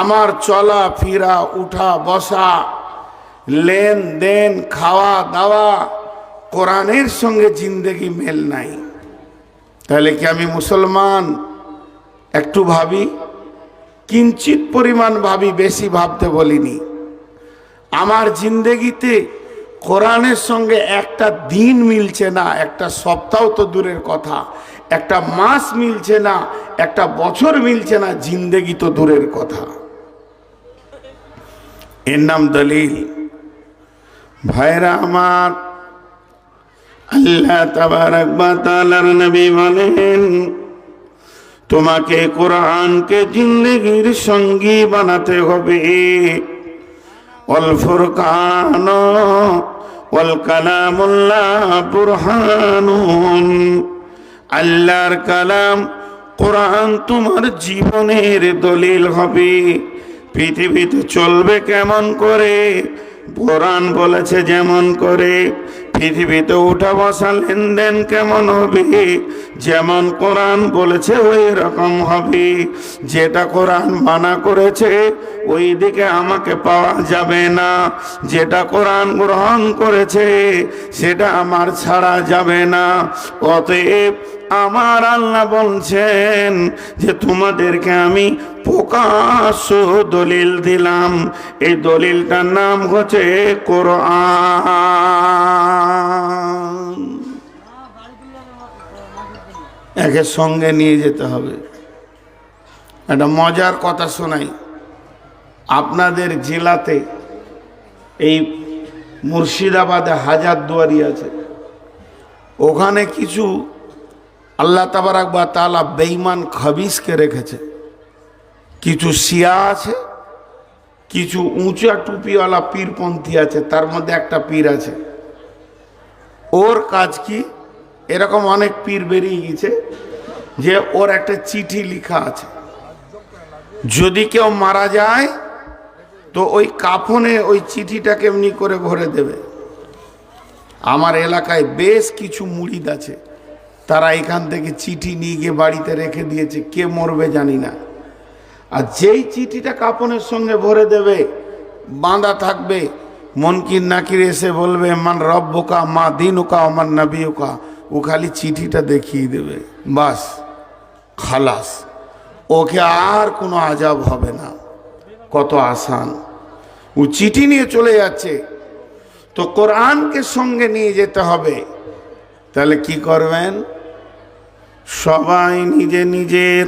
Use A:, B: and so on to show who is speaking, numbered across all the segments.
A: আমার চলা ফিরা উঠা বসা লেনদেন খাওয়া দাওয়া কোরআনের সঙ্গে জিন্দেগি মেল নাই তাহলে কি আমি মুসলমান একটু ভাবি কিঞ্চিত পরিমাণ ভাবি বেশি ভাবতে বলিনি আমার জিন্দেগিতে কোরআনের সঙ্গে একটা দিন মিলছে না একটা সপ্তাহ তো দূরের কথা একটা মাস মিলছে না একটা বছর মিলছে না জিন্দেগি তো দূরের কথা এর নাম দলিল ভাইরা আমার আল্লাহ তাবারক তালার নবী বলেন তোমাকে কোরআনকে জিন্দগির সঙ্গী বানাতে হবে অল ফুরকান অল কালামুল্লাহ বুরহানুন আল্লাহর কালাম কোরআন তোমার জীবনের দলিল হবে পৃথিবীতে চলবে কেমন করে পুরাণ বলেছে যেমন করে পৃথিবীতে উঠা বসা লেনদেন কেমন হবে যেমন কোরআন বলেছে ওই রকম হবে যেটা কোরআন মানা করেছে ওই দিকে আমাকে পাওয়া যাবে না যেটা কোরআন গ্রহণ করেছে সেটা আমার ছাড়া যাবে না অতএব আমার আল্লাহ বলছেন যে তোমাদেরকে আমি প্রকাশ দলিল দিলাম এই দলিলটার নাম হচ্ছে কোরআন একে সঙ্গে নিয়ে যেতে হবে একটা মজার কথা শোনাই আপনাদের জেলাতে এই মুর্শিদাবাদে হাজার দুয়ারি আছে ওখানে কিছু আল্লাহ তাবারাক বা তালা বেঈমান খাবিসকে রেখেছে কিছু শিয়া আছে কিছু উঁচা টুপিওয়ালা পীরপন্থী আছে তার মধ্যে একটা পীর আছে ওর কাজ কি এরকম অনেক পীর বেরিয়ে গেছে যে ওর একটা চিঠি লিখা আছে যদি কেউ মারা যায় তো ওই কাফনে ওই চিঠিটা কেমনি করে ভরে দেবে আমার এলাকায় বেশ কিছু মুড়িদ আছে তারা এখান থেকে চিঠি নিয়ে গিয়ে বাড়িতে রেখে দিয়েছে কে মরবে জানি না আর যেই চিঠিটা কাপনের সঙ্গে ভরে দেবে বাঁধা থাকবে মনকির নাকির এসে বলবে মান বোকা মা দিন ওকা আমার নাবিউকা ও খালি চিঠিটা দেখিয়ে দেবে বাস খালাস ওকে আর কোনো আজাব হবে না কত আসান ও চিঠি নিয়ে চলে যাচ্ছে তো কোরআনকে সঙ্গে নিয়ে যেতে হবে তাহলে কি করবেন সবাই নিজে নিজের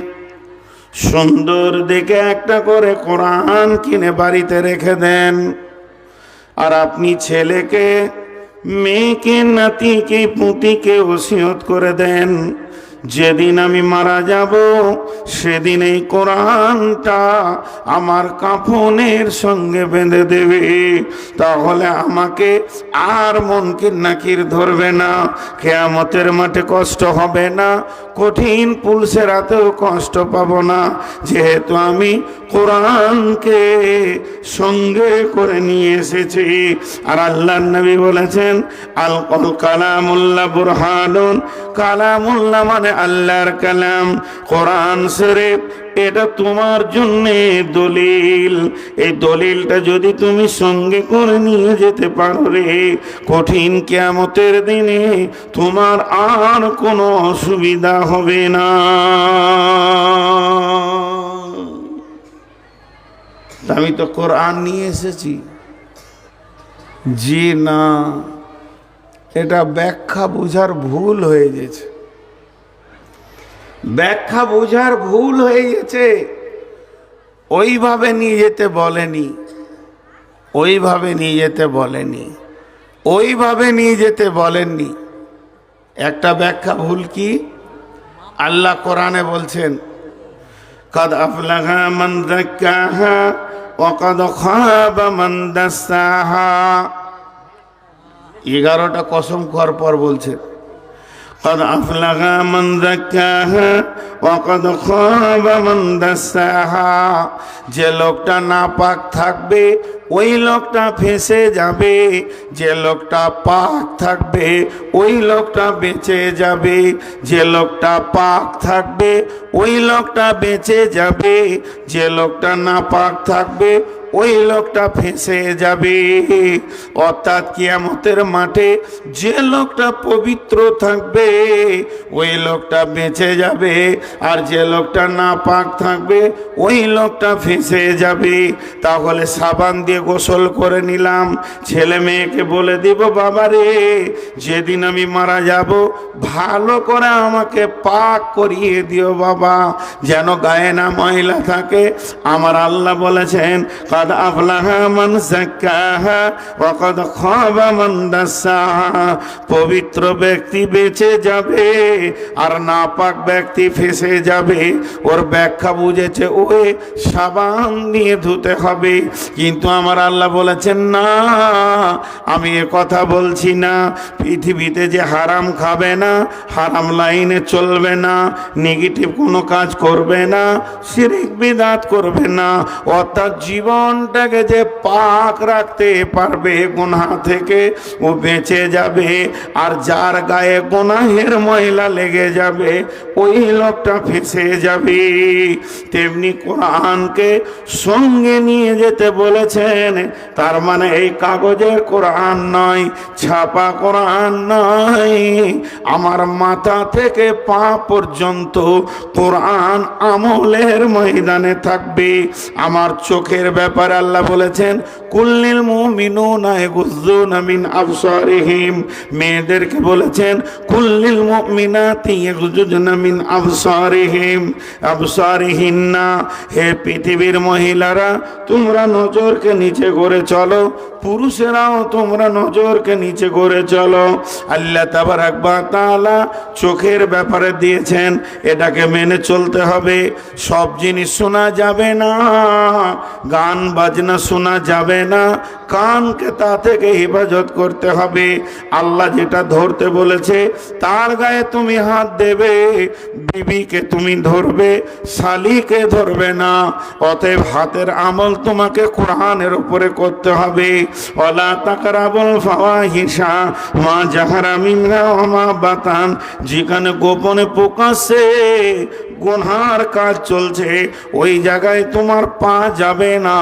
A: সুন্দর দেখে একটা করে কোরআন কিনে বাড়িতে রেখে দেন আর আপনি ছেলেকে মেয়েকে নাতিকে পুঁতিকে ওসিয়ত করে দেন যেদিন আমি মারা যাব সেদিন এই কোরআনটা আমার কাফনের সঙ্গে বেঁধে দেবে তাহলে আমাকে আর মনকে নাকির ধরবে না কেয়ামতের মাঠে কষ্ট হবে না কঠিন পুলসে রাতেও কষ্ট পাব না যেহেতু আমি কোরআনকে সঙ্গে করে নিয়ে এসেছি আর আল্লাহ নবী বলেছেন আল কালামুল্লা বুরহানুন কালামুল্লা মানে হবে আল্লাহর কালাম কোরআন শরীফ এটা তোমার জন্য দলিল এই দলিলটা যদি তুমি সঙ্গে করে নিয়ে যেতে পারো রে কঠিন কেমতের দিনে তোমার আর কোনো অসুবিধা হবে না আমি তো কোরআন নিয়ে এসেছি জি না এটা ব্যাখ্যা বোঝার ভুল হয়ে গেছে ব্যাখ্যা বোঝার ভুল হয়ে গেছে ওইভাবে নিয়ে যেতে বলেনি ওইভাবে নিয়ে যেতে বলেনি ওইভাবে নিয়ে যেতে বলেননি একটা ব্যাখ্যা ভুল কি আল্লাহ কোরআনে বলছেন কদ আফলাহা মান দাক্কাহা খাবা মান দাসাহা কসম কর পর বলছেন قد أفلغ من ذكاها وقد خاب من دساها যে লোকটা নাপাক থাকবে ওই লোকটা ফেঁসে যাবে যে লোকটা পাক থাকবে ওই লোকটা বেঁচে যাবে যে লোকটা পাক থাকবে ওই লোকটা বেঁচে যাবে যে লোকটা নাপাক থাকবে ওই লোকটা ফেঁসে যাবে অর্থাৎ কিয়ামতের মাঠে যে লোকটা পবিত্র থাকবে ওই লোকটা বেঁচে যাবে আর যে লোকটা না পাক থাকবে ওই লোকটা ফেঁসে যাবে তাহলে সাবান দিয়ে গোসল করে নিলাম ছেলে মেয়েকে বলে দিব বাবা রে যেদিন আমি মারা যাব ভালো করে আমাকে পাক করিয়ে দিও বাবা যেন গায়ে না ময়লা থাকে আমার আল্লাহ বলেছেন قد أفلح من زكاها وقد خاب من পবিত্র ব্যক্তি বেঁচে যাবে আর নাপাক ব্যক্তি ফেসে যাবে ওর ব্যাখ্যা বুঝেছে ওই সাবান নিয়ে ধুতে হবে কিন্তু আমার আল্লাহ বলেছেন না আমি এ কথা বলছি না পৃথিবীতে যে হারাম খাবে না হারাম লাইনে চলবে না নেগেটিভ কোনো কাজ করবে না সিরিক বিদাত করবে না অর্থাৎ জীবন মনটাকে যে পাক রাখতে পারবে গোনা থেকে ও বেঁচে যাবে আর যার গায়ে গোনাহের ময়লা লেগে যাবে ওই লোকটা ফেঁসে যাবে তেমনি কোরআনকে সঙ্গে নিয়ে যেতে বলেছেন তার মানে এই কাগজের কোরআন নয় ছাপা কোরআন নয় আমার মাথা থেকে পা পর্যন্ত কোরআন আমলের ময়দানে থাকবে আমার চোখের ব্যাপার ব্যাপারে আল্লাহ বলেছেন কুল্লিল মুমিনুনা না মিন আফসারিহিম মেয়েদেরকে বলেছেন কুল্লিল মুমিনাতি ইয়াগুজুনা মিন আবসারিহিম আবসারিহিন্না হে পৃথিবীর মহিলারা তোমরা নজরকে নিচে করে চলো পুরুষেরাও তোমরা নজরকে নিচে করে চলো আল্লাহ তাবার আকবর তাআলা চোখের ব্যাপারে দিয়েছেন এটাকে মেনে চলতে হবে সব জিনিস শোনা যাবে না গান বাজনা শোনা যাবে না কানকে তা থেকে হেফাজত করতে হবে আল্লাহ যেটা ধরতে বলেছে তার গায়ে তুমি হাত দেবে বিবিকে তুমি ধরবে শালিকে ধরবে না অতএব হাতের আমল তোমাকে কোরআনের উপরে করতে হবে অলা তাকারাবল ফাওয়া হিসা মা জাহারা মিমরা মা বাতান যেখানে গোপনে প্রকাশে গোনার কাজ চলছে ওই জায়গায় তোমার পা যাবে না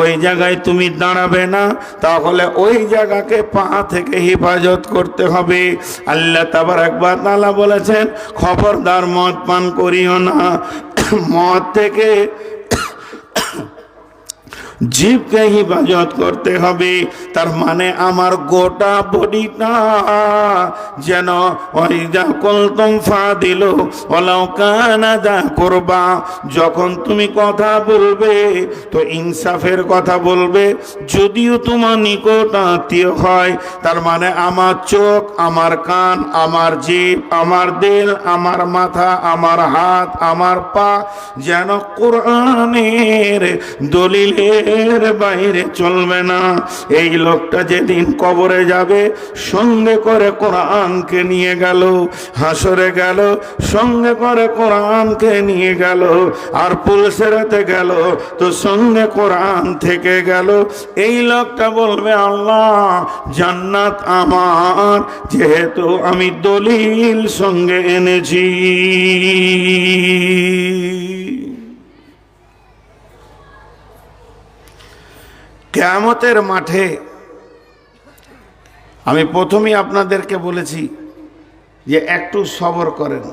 A: ওই জায়গায় তুমি দাঁড়াবে না তাহলে ওই জায়গাকে পা থেকে হেফাজত করতে হবে আল্লাহ তাবার একবার তালা বলেছেন খবরদার মদ পান করিও না মদ থেকে জীবকে হিফাজত করতে হবে তার মানে আমার গোটা বডিটা যেন ওই যা কলতম ফা দিল ওলাউকানা যা করবা যখন তুমি কথা বলবে তো ইনসাফের কথা বলবে যদিও তোমার নিকট আত্মীয় হয় তার মানে আমার চোখ আমার কান আমার জীব আমার দিল আমার মাথা আমার হাত আমার পা যেন কোরআনের দলিলের এর বাইরে চলবে না এই লোকটা যেদিন কবরে যাবে সঙ্গে করে কোরআনকে নিয়ে গেল হাসরে গেল সঙ্গে করে কোরআনকে নিয়ে গেল আর পুলিশেরাতে গেল তো সঙ্গে কোরআন থেকে গেল এই লোকটা বলবে আল্লাহ জান্নাত আমার যেহেতু আমি দলিল সঙ্গে এনেছি কেয়ামতের মাঠে আমি প্রথমেই আপনাদেরকে বলেছি যে একটু সবর করেন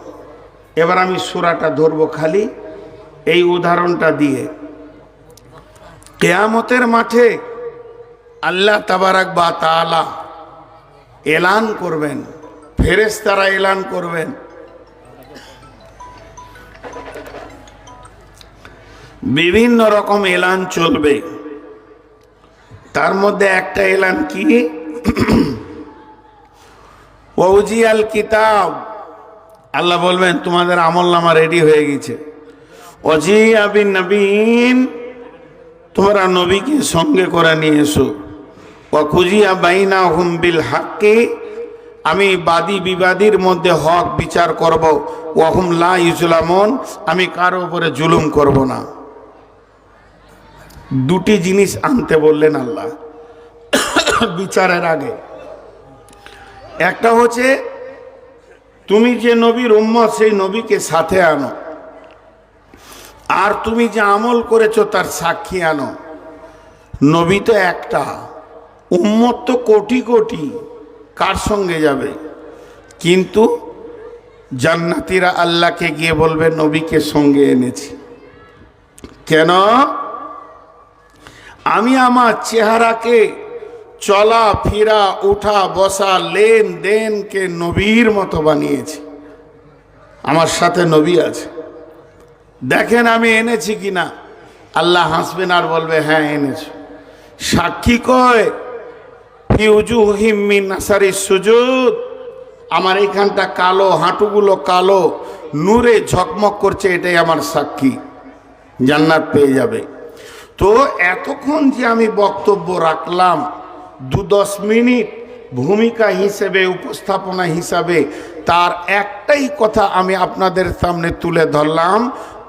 A: এবার আমি সুরাটা ধরব খালি এই উদাহরণটা দিয়ে কেয়ামতের মাঠে আল্লাহ তাবারাক বা তালা এলান করবেন ফেরেস তারা এলান করবেন বিভিন্ন রকম এলান চলবে তার মধ্যে একটা এলান কি ওজিয়াল কিতাব আল্লাহ বলবেন তোমাদের আমল নামা রেডি হয়ে গেছে অজি আবিন নবীন তোমরা নবীকে সঙ্গে করে নিয়ে এসো অকুজিয়া বাইনা হুম বিল হাককে আমি বাদী বিবাদীর মধ্যে হক বিচার করব হুম লা ইসলামন আমি কারো উপরে জুলুম করব না দুটি জিনিস আনতে বললেন আল্লাহ বিচারের আগে একটা হচ্ছে তুমি যে নবীর উম্মত সেই নবীকে সাথে আনো আর তুমি যে আমল করেছো তার সাক্ষী আনো নবী তো একটা উম্মত তো কোটি কোটি কার সঙ্গে যাবে কিন্তু জান্নাতিরা আল্লাহকে গিয়ে বলবে নবীকে সঙ্গে এনেছি কেন আমি আমার চেহারাকে চলা ফেরা ওঠা বসা লেন দেনকে নবীর মতো বানিয়েছি আমার সাথে নবী আছে দেখেন আমি এনেছি কি না আল্লাহ হাসবেন আর বলবে হ্যাঁ এনেছি সাক্ষী কয় হিউজুহিমিন সুজুদ আমার এখানটা কালো হাঁটুগুলো কালো নূরে ঝকমক করছে এটাই আমার সাক্ষী জান্নাত পেয়ে যাবে তো এতক্ষণ যে আমি বক্তব্য রাখলাম দু দশ মিনিট ভূমিকা হিসেবে উপস্থাপনা হিসাবে তার একটাই কথা আমি আপনাদের সামনে তুলে ধরলাম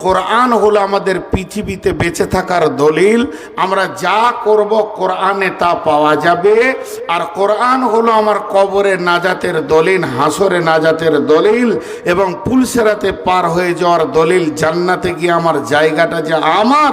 A: কোরআন হলো আমাদের পৃথিবীতে বেঁচে থাকার দলিল আমরা যা করব কোরআনে তা পাওয়া যাবে আর কোরআন হলো আমার কবরে নাজাতের দলিল হাসরে নাজাতের দলিল এবং পুলসেরাতে পার হয়ে যাওয়ার দলিল জান্নাতে গিয়ে আমার জায়গাটা যে আমার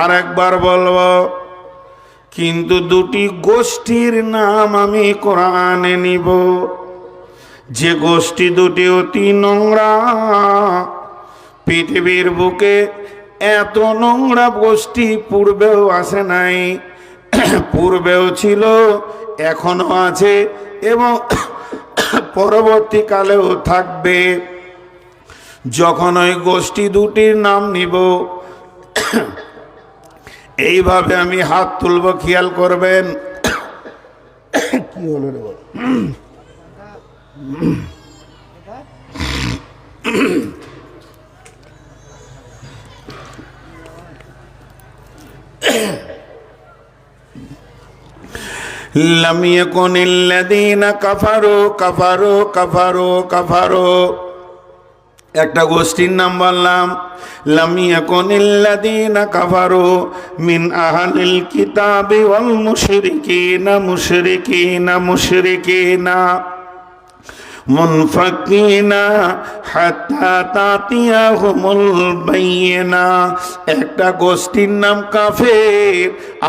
A: আর একবার বলবো কিন্তু দুটি গোষ্ঠীর নাম আমি কোরআনে নিব যে গোষ্ঠী দুটি অতি নোংরা পৃথিবীর বুকে এত নোংরা গোষ্ঠী পূর্বেও আসে নাই পূর্বেও ছিল এখনো আছে এবং পরবর্তীকালেও থাকবে যখন ওই গোষ্ঠী দুটির নাম নিব এইভাবে আমি হাত তুলব খেয়াল করবেন কি হলো রে লামিয়ে কোন দিন কফারো কফারো কফারো কফারো একটা গোষ্ঠীর নাম বললাম লামিয়া কনিল্লাদিনা কাভারো মিন আহালিল কিতাবে ওয়াল মুশরিকিনা মুশরিকিনা মুশরিকিনা মুনফাকিনা হাত্তা তাতিয়াহুমুল বাইয়িনা একটা গোষ্ঠীর নাম কাফের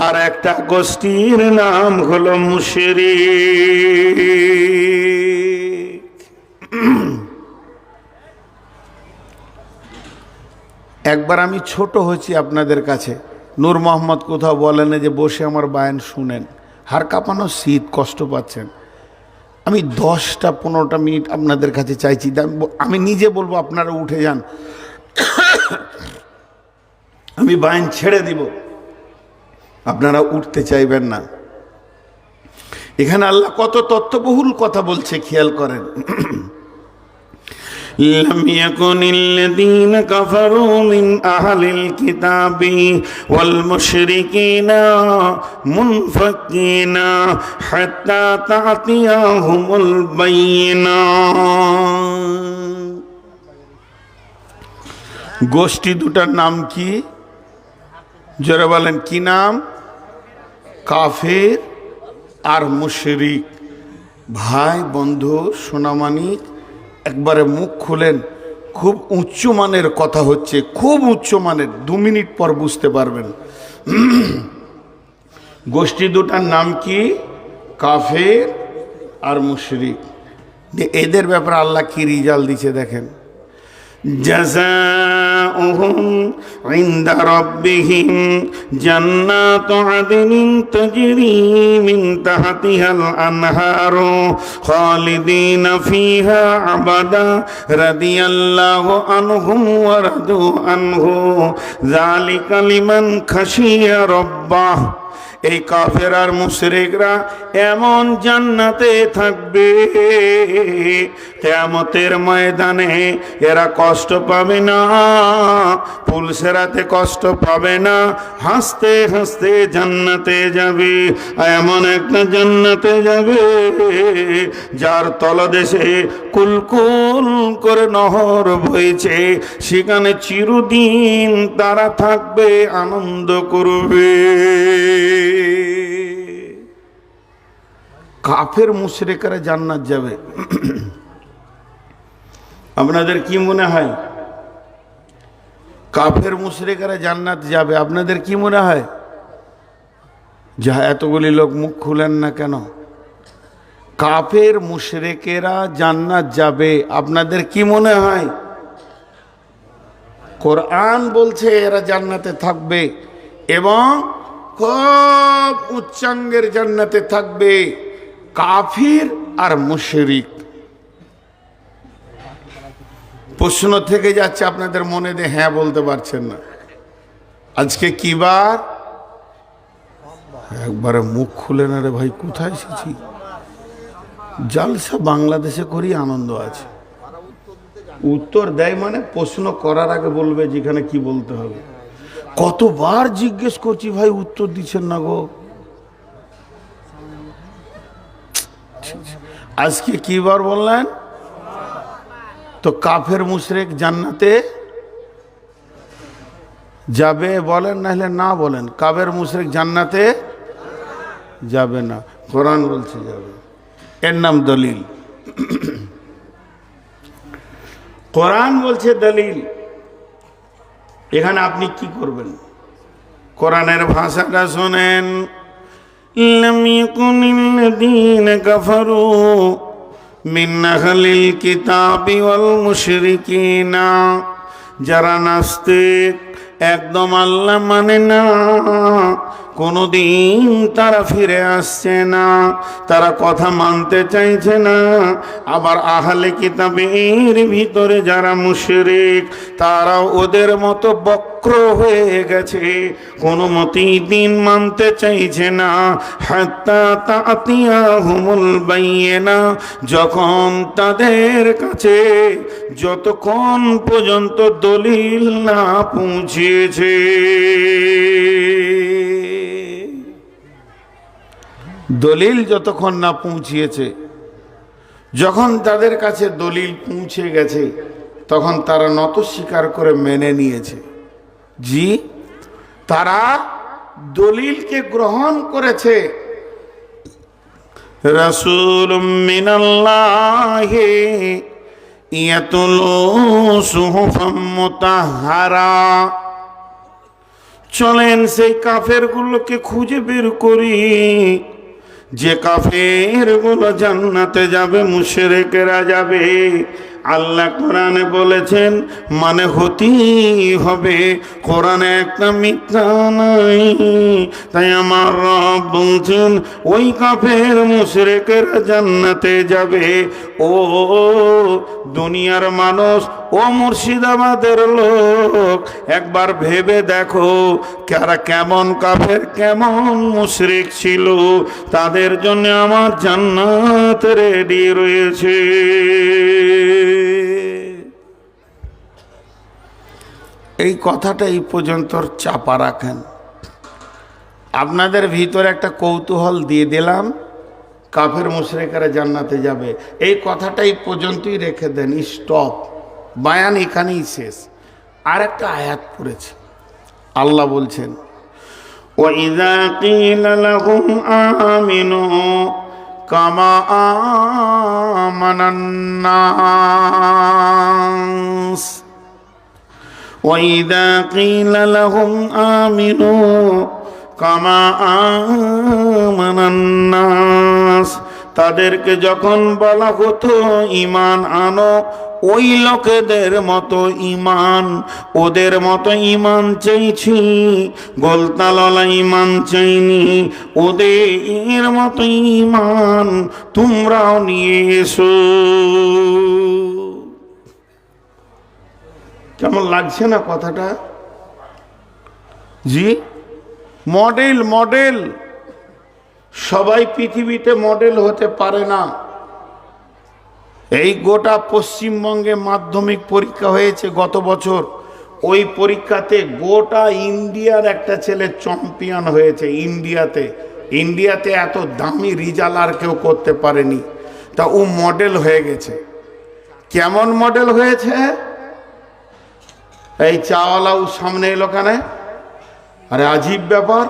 A: আর একটা গোষ্ঠীর নাম হলো মুশরিক একবার আমি ছোট হয়েছি আপনাদের কাছে নূর মোহাম্মদ কোথাও বলেন যে বসে আমার বায়ন শুনেন হার কাঁপানো শীত কষ্ট পাচ্ছেন আমি দশটা পনেরোটা মিনিট আপনাদের কাছে চাইছি আমি নিজে বলবো আপনারা উঠে যান আমি বায়ন ছেড়ে দিব আপনারা উঠতে চাইবেন না এখানে আল্লাহ কত তত্ত্ববহুল কথা বলছে খেয়াল করেন لم يكن الذين كفروا من أهل الكتاب والمشركين منفكين حتى تعطيهم البينات গোষ্ঠী দুটার নাম কি যারা বলেন কি নাম কাফের আর মুশরিক ভাই বন্ধু সোনামানিক একবারে মুখ খুলেন খুব উচ্চমানের মানের কথা হচ্ছে খুব উচ্চ মানের দু মিনিট পর বুঝতে পারবেন গোষ্ঠী দুটার নাম কি কাফের আর মুশরিক এদের ব্যাপারে আল্লাহ কি রিজাল দিছে দেখেন জাজা جزاؤهم عند ربهم جنات عدن تجري من تحتها الأنهار خالدين فيها أبدا رضي الله عنهم ورضوا عنه ذلك لمن خشي ربه এই কাফের আর মুশরিকরা এমন জান্নাতে থাকবে কেয়ামতের ময়দানে এরা কষ্ট পাবে না সেরাতে কষ্ট পাবে না হাসতে হাসতে জান্নাতে যাবে এমন একটা জান্নাতে যাবে যার তলদেশে কুলকুল করে নহর বইছে সেখানে চিরদিন তারা থাকবে আনন্দ করবে কাফের মুশরেকারা জান্নাত যাবে আপনাদের কি মনে হয় কাফের মুশরেকারা জান্নাত যাবে আপনাদের কি মনে হয় যা এতগুলি লোক মুখ খুলেন না কেন কাফের মুশরেকেরা জান্নাত যাবে আপনাদের কি মনে হয় কোরআন বলছে এরা জান্নাতে থাকবে এবং খুব উচ্চাঙ্গের জান্নাতে থাকবে কাফির আর মুশরিক প্রশ্ন থেকে যাচ্ছে আপনাদের মনে দিয়ে হ্যাঁ বলতে পারছেন না আজকে কি বার একবারে মুখ খুলে না রে ভাই কোথায় এসেছি জালসা বাংলাদেশে করি আনন্দ আছে উত্তর দেয় মানে প্রশ্ন করার আগে বলবে যেখানে কি বলতে হবে কতবার জিজ্ঞেস করছি ভাই উত্তর দিচ্ছেন না গো আজকে কি বার বললেন তো কাফের মুশরেক জান্নাতে যাবে বলেন নাহলে না বলেন কাবের মুশরেক জান্নাতে যাবে না কোরআন বলছে যাবে এর নাম দলিল কোরআন বলছে দলিল এখানে আপনি কি করবেন কোরআনের ভাষাটা শোনেন لم يكن الذين كفروا من أهل الكتاب والمشركين جرى نستيق একদম আল্লাহ মানে না কোনোদিন তারা ফিরে আসছে না তারা কথা মানতে চাইছে না আবার আহলে কিতাবের ভিতরে যারা মুশরিক তারা ওদের মতো বক্র হয়ে গেছে কোনো মতেই দিন মানতে চাইছে না হাত্তা তাতিয়া হুমুল বাইয়ে না যখন তাদের কাছে যতক্ষণ পর্যন্ত দলিল না পৌঁছেছে দলিল যতক্ষণ না পৌঁছিয়েছে যখন তাদের কাছে দলিল পৌঁছে গেছে তখন তারা নত স্বীকার করে মেনে নিয়েছে জি তারা দলিলকে গ্রহণ করেছে রসুল চলেন সেই কাফেরগুলোকে খুঁজে বের করি যে কাফের গুলো জান্নাতে যাবে মুশেরেকেরা যাবে আল্লাহ কোরআনে বলেছেন মানে হতি হবে কোরআনে একটা মিথ্যা নাই তাই আমার রব বলছেন ওই কাফের মুশরেকের জান্নাতে যাবে ও দুনিয়ার মানুষ ও মুর্শিদাবাদের লোক একবার ভেবে দেখো কারা কেমন কাফের কেমন মুশরিক ছিল তাদের জন্য আমার জান্নাত রেডি রয়েছে এই কথাটা এই পর্যন্ত চাপা রাখেন আপনাদের ভিতরে একটা কৌতূহল দিয়ে দিলাম কাফের করে জান্নাতে যাবে এই কথাটা এই পর্যন্তই রেখে দেন স্টপ বায়ান এখানেই শেষ আর একটা আয়াত পড়েছে আল্লাহ বলছেন কামা وإذا قيل لهم آمنوا كما آمن الناس তাদেরকে যখন বলা হতো ইমান আনো ওই লোকেদের মতো ইমান ওদের মতো ইমান চাইছি গোলতাললা ইমান চাইনি ওদের মতো ইমান তোমরাও নিয়ে এসো কেমন লাগছে না কথাটা জি মডেল মডেল সবাই পৃথিবীতে মডেল হতে পারে না এই গোটা পশ্চিমবঙ্গে মাধ্যমিক পরীক্ষা হয়েছে গত বছর ওই পরীক্ষাতে গোটা ইন্ডিয়ার একটা ছেলে চ্যাম্পিয়ন হয়েছে ইন্ডিয়াতে ইন্ডিয়াতে এত দামি রিজাল্ট আর কেউ করতে পারেনি তা ও মডেল হয়ে গেছে কেমন মডেল হয়েছে এই চাওয়ালাও সামনে এলো কানে আরে আজীব ব্যাপার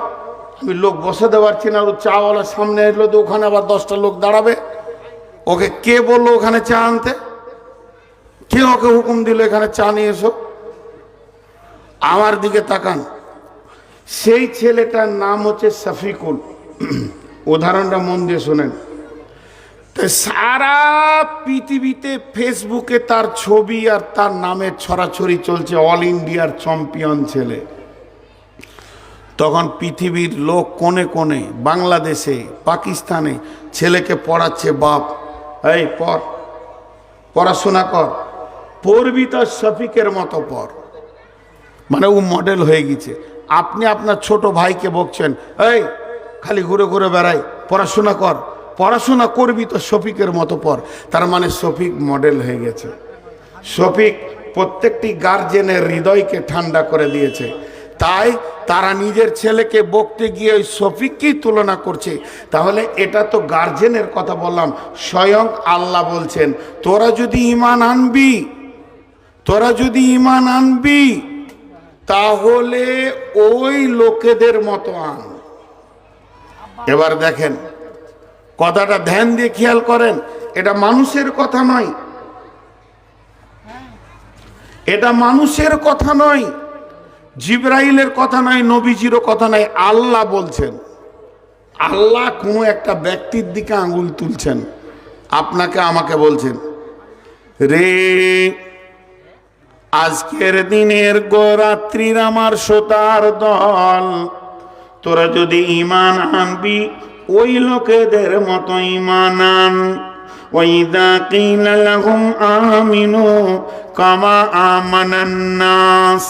A: আমি লোক বসাতে পারছি না আর চাওয়ালা সামনে এলো তো ওখানে আবার দশটা লোক দাঁড়াবে ওকে কে বললো ওখানে চা আনতে কে ওকে হুকুম দিল এখানে চা নিয়ে এসো আমার দিকে তাকান সেই ছেলেটার নাম হচ্ছে শফিকুল উদাহরণটা মন দিয়ে শোনেন সারা পৃথিবীতে ফেসবুকে তার ছবি আর তার নামের ছড়াছড়ি চলছে অল ইন্ডিয়ার চ্যাম্পিয়ন ছেলে তখন পৃথিবীর লোক কোণে কোণে বাংলাদেশে পাকিস্তানে ছেলেকে পড়াচ্ছে বাপ এই পর পড়াশোনা কর পড়বি তার শফিকের মতো পর মানে ও মডেল হয়ে গেছে আপনি আপনার ছোট ভাইকে বকছেন এই খালি ঘুরে ঘুরে বেড়াই পড়াশোনা কর পড়াশোনা করবি তো শফিকের মতো পর তার মানে শফিক মডেল হয়ে গেছে শফিক প্রত্যেকটি গার্জেনের হৃদয়কে ঠান্ডা করে দিয়েছে তাই তারা নিজের ছেলেকে বকতে গিয়ে ওই শফিককেই তুলনা করছে তাহলে এটা তো গার্জেনের কথা বললাম স্বয়ং আল্লাহ বলছেন তোরা যদি ইমান আনবি তোরা যদি ইমান আনবি তাহলে ওই লোকেদের মতো আন এবার দেখেন কথাটা ধ্যান দিয়ে খেয়াল করেন এটা মানুষের কথা নয় এটা মানুষের কথা নয় জিব্রাইলের কথা নয় নবীজিরও কথা নয় আল্লাহ বলছেন আল্লাহ কোনো একটা ব্যক্তির দিকে আঙুল তুলছেন আপনাকে আমাকে বলছেন রে আজকের দিনের গোরাত্রির আমার সোতার দল তোরা যদি ইমান আনবি ওই লোকেদের মতো ইমানান وَإِذَا قِيلَ لَهُمْ آمِنُوا كَمَا آمَنَ النَّاسُ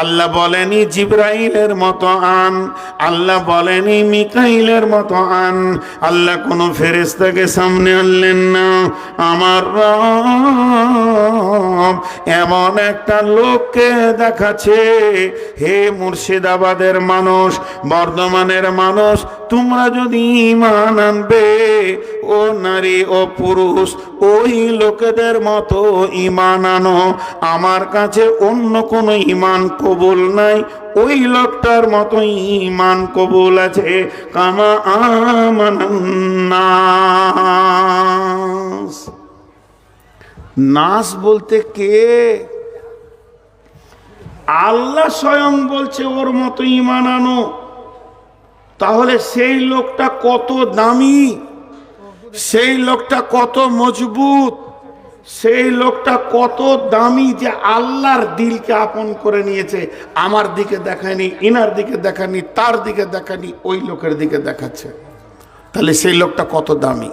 A: আল্লাহ বলেনি জিব্রাইলের মতো আন আল্লাহ বলেনি মিকাইলের মতো আন আল্লাহ কোন ফেরেস্তাকে সামনে আনলেন না আমার এমন একটা লোককে দেখাচ্ছে হে মুর্শিদাবাদের মানুষ বর্ধমানের মানুষ তোমরা যদি ইমান আনবে ও নারী ও পুরুষ ওই লোকেদের মতো ইমান আনো আমার কাছে অন্য কোনো ইমান কবুল নাই ওই লোকটার মতো ইমান কবুল আছে কামা আমানাস নাস বলতে কে আল্লাহ স্বয়ং বলছে ওর মতো ইমান আনো তাহলে সেই লোকটা কত দামি সেই লোকটা কত মজবুত সেই লোকটা কত দামি যে আল্লাহর দিলকে আপন করে নিয়েছে আমার দিকে দেখায়নি ইনার দিকে দেখানি তার দিকে দেখানি ওই লোকের দিকে দেখাচ্ছে তাহলে সেই লোকটা কত দামি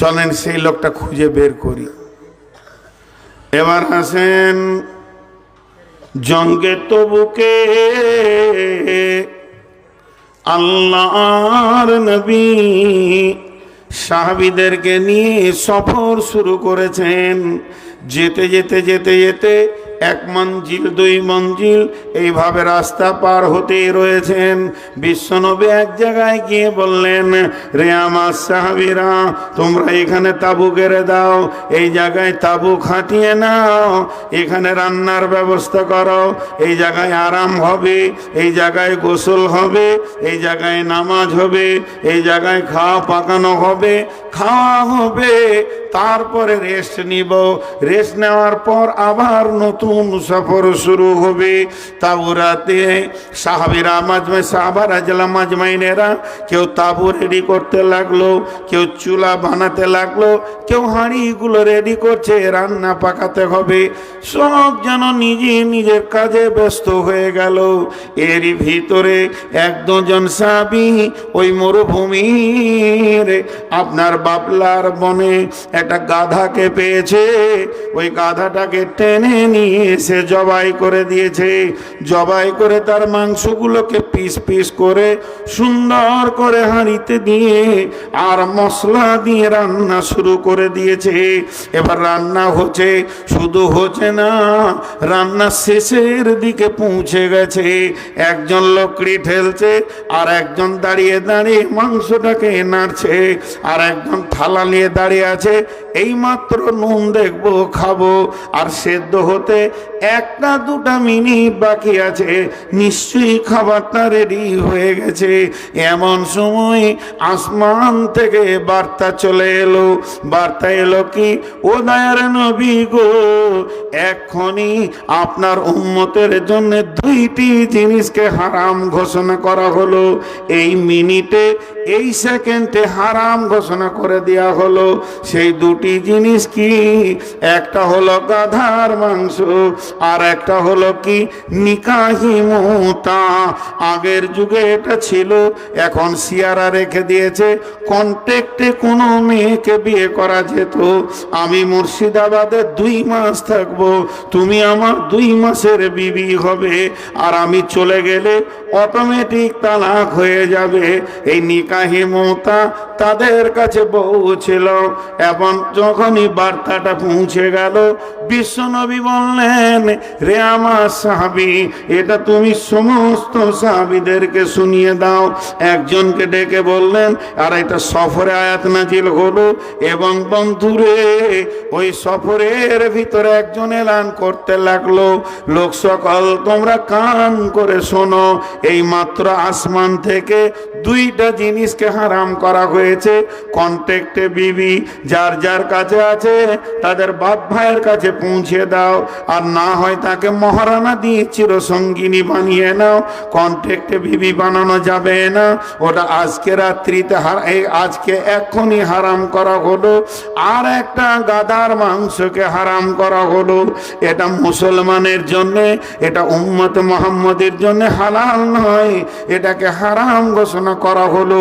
A: চলেন সেই লোকটা খুঁজে বের করি এবার আসেন জঙ্গে তবুকে আর নবী সাহাবিদেরকে নিয়ে সফর শুরু করেছেন যেতে যেতে যেতে যেতে এক মঞ্জিল দুই মঞ্জিল এইভাবে রাস্তা পার হতেই রয়েছেন বিশ্বনবী এক জায়গায় গিয়ে বললেন রে আমার সাহাবিরা তোমরা এখানে তাবু গেড়ে দাও এই জায়গায় তাবু খাটিয়ে নাও এখানে রান্নার ব্যবস্থা করো এই জায়গায় আরাম হবে এই জায়গায় গোসল হবে এই জায়গায় নামাজ হবে এই জায়গায় খাওয়া পাকানো হবে খাওয়া হবে তারপরে রেস্ট নিব রেস্ট নেওয়ার পর আবার নতুন নতুন সফর শুরু হবে তাবুরাতে সাহাবিরা মাজমাই সাহাবারা জেলা মাজমাইনেরা কেউ তাবু রেডি করতে লাগলো কেউ চুলা বানাতে লাগলো কেউ হাঁড়িগুলো রেডি করছে রান্না পাকাতে হবে সব যেন নিজে নিজের কাজে ব্যস্ত হয়ে গেল এরই ভিতরে এক দুজন সাবি ওই মরুভূমির আপনার বাবলার বনে একটা গাধাকে পেয়েছে ওই গাধাটাকে টেনে নিয়ে এসে জবাই করে দিয়েছে জবাই করে তার মাংসগুলোকে পিস পিস করে সুন্দর করে হাঁড়িতে দিয়ে আর মশলা দিয়ে রান্না শুরু করে দিয়েছে এবার রান্না হচ্ছে শুধু হচ্ছে না রান্না শেষের দিকে পৌঁছে গেছে একজন লকড়ি ঠেলছে আর একজন দাঁড়িয়ে দাঁড়িয়ে মাংসটাকে এনারছে আর একজন থালা নিয়ে দাঁড়িয়ে আছে এইমাত্র নুন দেখবো খাবো আর সেদ্ধ হতে একটা দুটা মিনিট বাকি আছে নিশ্চয়ই খাবারটা রেডি হয়ে গেছে এমন সময় আসমান থেকে বার্তা চলে এলো বার্তা এলো কি ও দায়ার নবী গো এক্ষণি আপনার উন্মতের জন্য দুইটি জিনিসকে হারাম ঘোষণা করা হলো এই মিনিটে এই সেকেন্ডে হারাম ঘোষণা করে দেওয়া হলো সেই দুটি জিনিস কি একটা হলো গাধার মাংস আর একটা হলো কি নিকাহি মুতা আগের যুগে এটা ছিল এখন সিয়ারা রেখে দিয়েছে কন্টেক্টে কোনো মেয়েকে বিয়ে করা যেত আমি মুর্শিদাবাদে দুই মাস থাকবো তুমি আমার দুই মাসের বিবি হবে আর আমি চলে গেলে অটোমেটিক তালাক হয়ে যাবে এই নিকাহি মমতা তাদের কাছে পৌঁছিল এবং যখনই বার্তাটা পৌঁছে গেল বিশ্বনবী বললেন রে আমার সাহাবি এটা তুমি সমস্ত সাহাবিদেরকে শুনিয়ে দাও একজনকে ডেকে বললেন আর এটা সফরে আয়াত নাজিল হলো এবং বন্ধুরে ওই সফরের ভিতরে একজন এলান করতে লাগলো লোক সকল তোমরা কান করে শোনো এই মাত্র আসমান থেকে দুইটা জিনিসকে হারাম করা হয়ে রয়েছে কন্ট্যাক্টে বিবি যার যার কাছে আছে তাদের বাপ ভাইয়ের কাছে পৌঁছে দাও আর না হয় তাকে মহারানা দিয়ে চিরসঙ্গিনী বানিয়ে নাও কন্ট্যাক্টে বিবি বানানো যাবে না ওটা আজকে রাত্রিতে আজকে এখনই হারাম করা হলো আর একটা গাদার মাংসকে হারাম করা হলো এটা মুসলমানের জন্যে এটা উম্মত মোহাম্মদের জন্য হালাল নয় এটাকে হারাম ঘোষণা করা হলো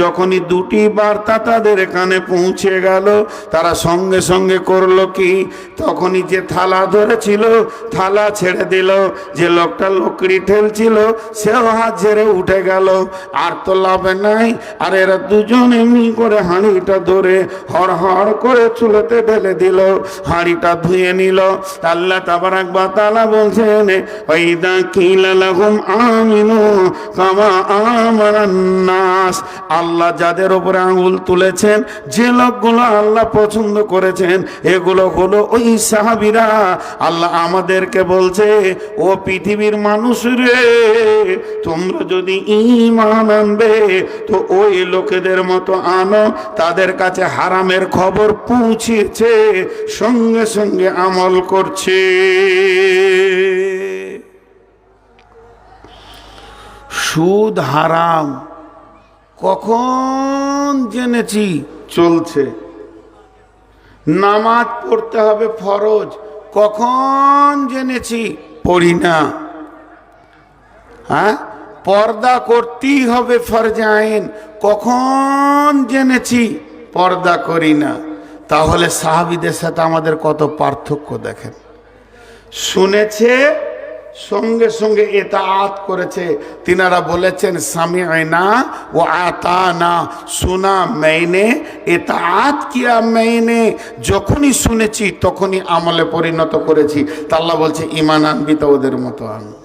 A: যখনই দুটি বার্তা তাদের এখানে পৌঁছে গেল তারা সঙ্গে সঙ্গে করলো কি তখনই যে থালা ধরেছিল থালা ছেড়ে দিল যে লোকটা লকড়ি ঠেলছিল সেও হাত ঝেড়ে উঠে গেল আর তো লাভে নাই আর এরা দুজন এমনি করে হাঁড়িটা ধরে হর হর করে চুলোতে ঢেলে দিল হাঁড়িটা ধুয়ে নিল তাল্লা তাবার একবার তালা বলছেন ওই দা কিলা আমিনু কামা আমার নাস আল্লাহ যাদের উপরে আঙুল তুলেছেন যে লোকগুলো আল্লাহ পছন্দ করেছেন এগুলো হলো ওই সাহাবিরা আল্লাহ আমাদেরকে বলছে ও পৃথিবীর মানুষ রে তোমরা যদি ইমান আনবে তো ওই লোকেদের মতো আনো তাদের কাছে হারামের খবর পৌঁছেছে সঙ্গে সঙ্গে আমল করছে সুদ হারাম কখন জেনেছি চলছে নামাজ পড়তে হবে ফরজ কখন জেনেছি পড়ি না হ্যাঁ পর্দা করতেই হবে ফরজে আইন কখন জেনেছি পর্দা করি না তাহলে সাহাবিদের সাথে আমাদের কত পার্থক্য দেখেন শুনেছে সঙ্গে সঙ্গে এটা আত করেছে তিনারা বলেছেন স্বামী আয়না ও আতা না সোনা মেইনে এটা আত কিয়া মেইনে যখনই শুনেছি তখনই আমলে পরিণত করেছি তাল্লা বলছে ইমান আনবি তো ওদের মতো আমি